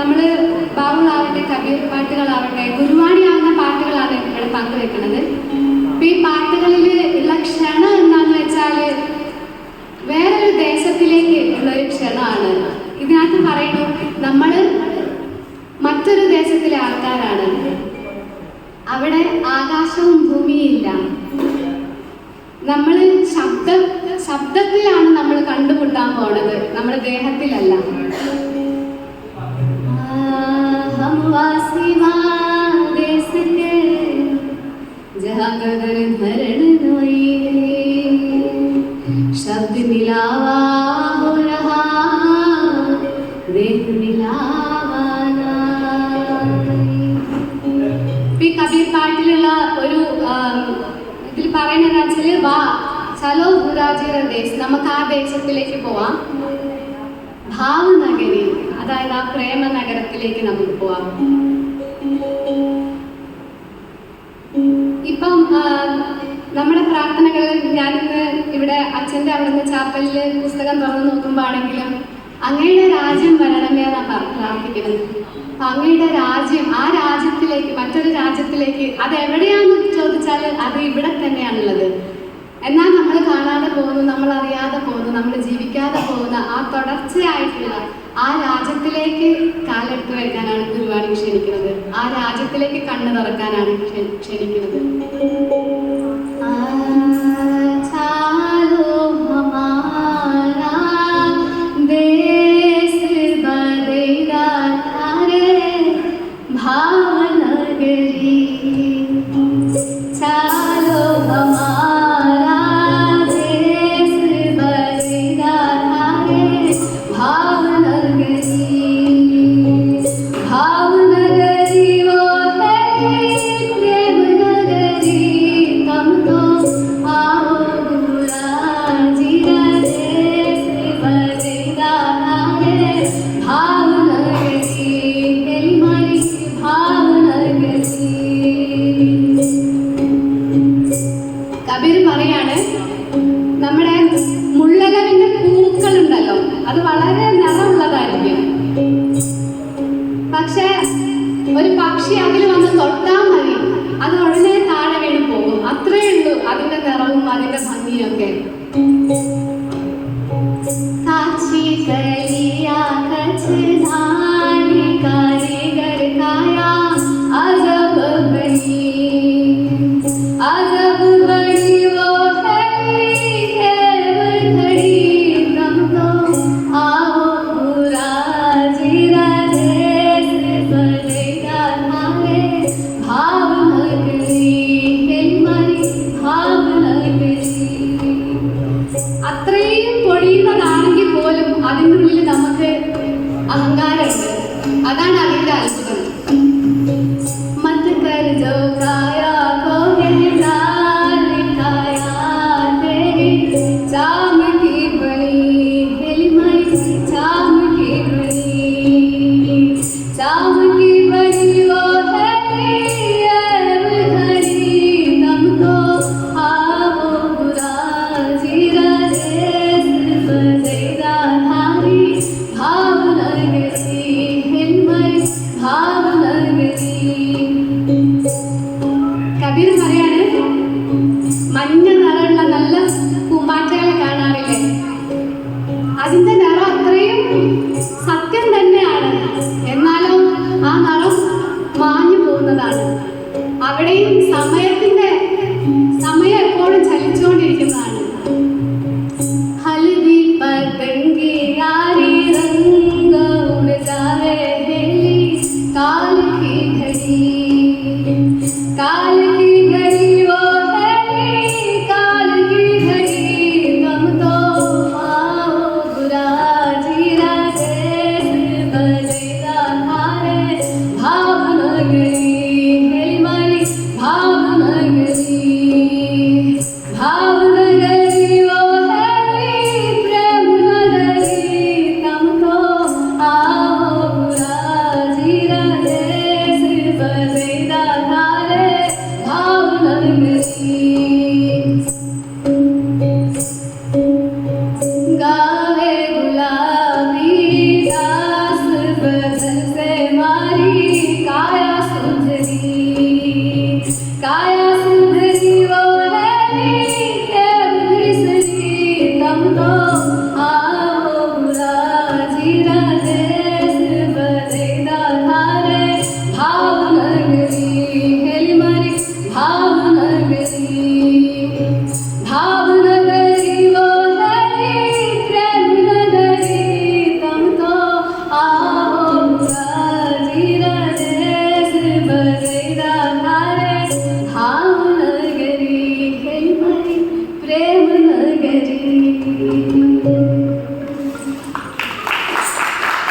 കബീർ പാട്ടുകളാവട്ടെ ഗുരുവാണിയാവുന്ന പാട്ടുകളാണ് ഇവിടെ പങ്കുവെക്കുന്നത് അപ്പൊ ഈ പാട്ടുകളിൽ ഉള്ള ക്ഷണം എന്താന്ന് വെച്ചാൽ വേറൊരു ദേശത്തിലേക്ക് ഉള്ള ഒരു ക്ഷണമാണ്. ഇതിനകത്ത് പറയുന്നു നമ്മൾ മറ്റൊരു ദേശത്തിലെ ആൾക്കാരാണ്. അവിടെ ആകാശവും ഭൂമിയും ഇല്ല. നമ്മൾ ശബ്ദ ശബ്ദത്തിലാണ് നമ്മൾ കണ്ടുമുട്ടാൻ പോണത്. നമ്മുടെ ദേഹത്തിലല്ല. हम वासी देश के जहाँ गगन धरण नोई शब्द मिलावा हो रहा देह मिलावा ഇപ്പൊ ഈ കബീർ പാട്ടിലുള്ള ഒരു ആം, ഇതിൽ പറയുന്നത് വെച്ചാല് വാ ചലോ ഗുരാജിറ ദേശ് നമുക്ക് ആ ദേശത്തിലേക്ക് പോവാം ഭാവനഗരി അതായത് ആ പ്രേമ നഗരത്തിലേക്ക് നമുക്ക് പോവാം. ഇപ്പം നമ്മുടെ പ്രാർത്ഥനകളിൽ ഞാനിന്ന് ഇവിടെ അച്ഛന്റെ അവിടുന്ന് ചാപ്പലിൽ പുസ്തകം തുറന്നു നോക്കുമ്പോഴാണെങ്കിലും അങ്ങയുടെ രാജ്യം വരണമേ എന്നാണ് പ്രാർത്ഥിക്കുന്നത്. അപ്പൊ അങ്ങയുടെ രാജ്യം ആ രാജ്യത്തിലേക്ക് മറ്റൊരു രാജ്യത്തിലേക്ക് അത് എവിടെയാണെന്ന് ചോദിച്ചാൽ അത് ഇവിടെ തന്നെയാണുള്ളത്. എന്നാൽ നമ്മൾ കാണാതെ പോകുന്നു നമ്മൾ അറിയാതെ പോകുന്നു നമ്മൾ ജീവിക്കാതെ പോകുന്ന ആ തുടർച്ചയായിട്ടുള്ള ആ രാജ്യത്തിലേക്ക് കാലെടുത്ത് വെക്കാനാണ് ഗുരുവാണി ക്ഷണിക്കുന്നത്. ആ രാജ്യത്തിലേക്ക് കണ്ണു തുറക്കാനാണ് ക്ഷണിക്കുന്നത്. നല്ല പൂമ്പാറ്റകളെ കാണാറില്ലേ? അതിന്റെ നിറം അത്രയും സത്യം തന്നെയാണ്. എന്നാലും ആ നിറം മാഞ്ഞു പോകുന്നതാണ്. അവിടെയും സമയത്തിന്റെ സമയം എപ്പോഴും ചലിച്ചുകൊണ്ടിരിക്കുന്നതാണ്. ഹൽദി പതംഗി Hallelujah.